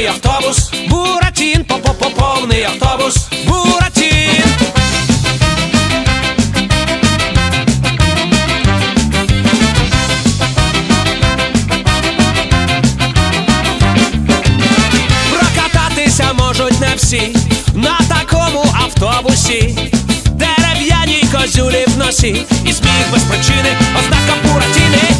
повний автобус, Буратін, по-по-по повний автобус, Буратін. Прокататися можуть не всі на такому автобусі. Дерев'яній козюлі в носі. І сміх без причини, ознака буратіни,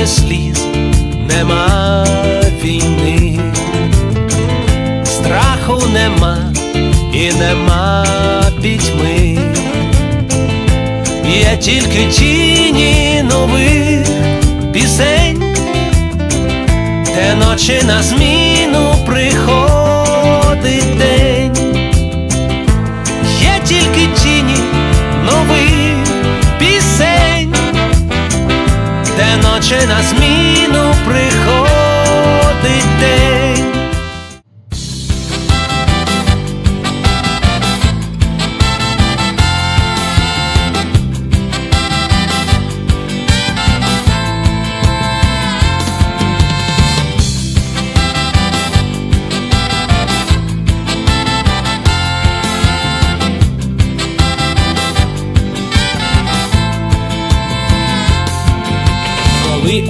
Немає сліз, нема війни, страху нема і нема пітьми, є тільки тіні нових пісень, де ночі на зміну приходить ночі на зміну приходить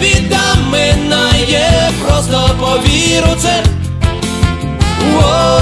біда минає, просто повір це. Воу,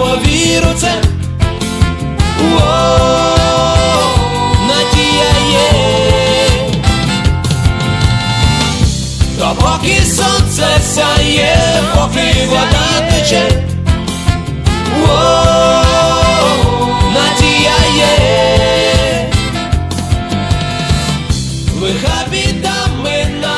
повір у це. Надія є, то поки сонце сяє, поки вода тече, надія є, лиха біда минає.